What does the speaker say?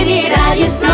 щасливі, радісно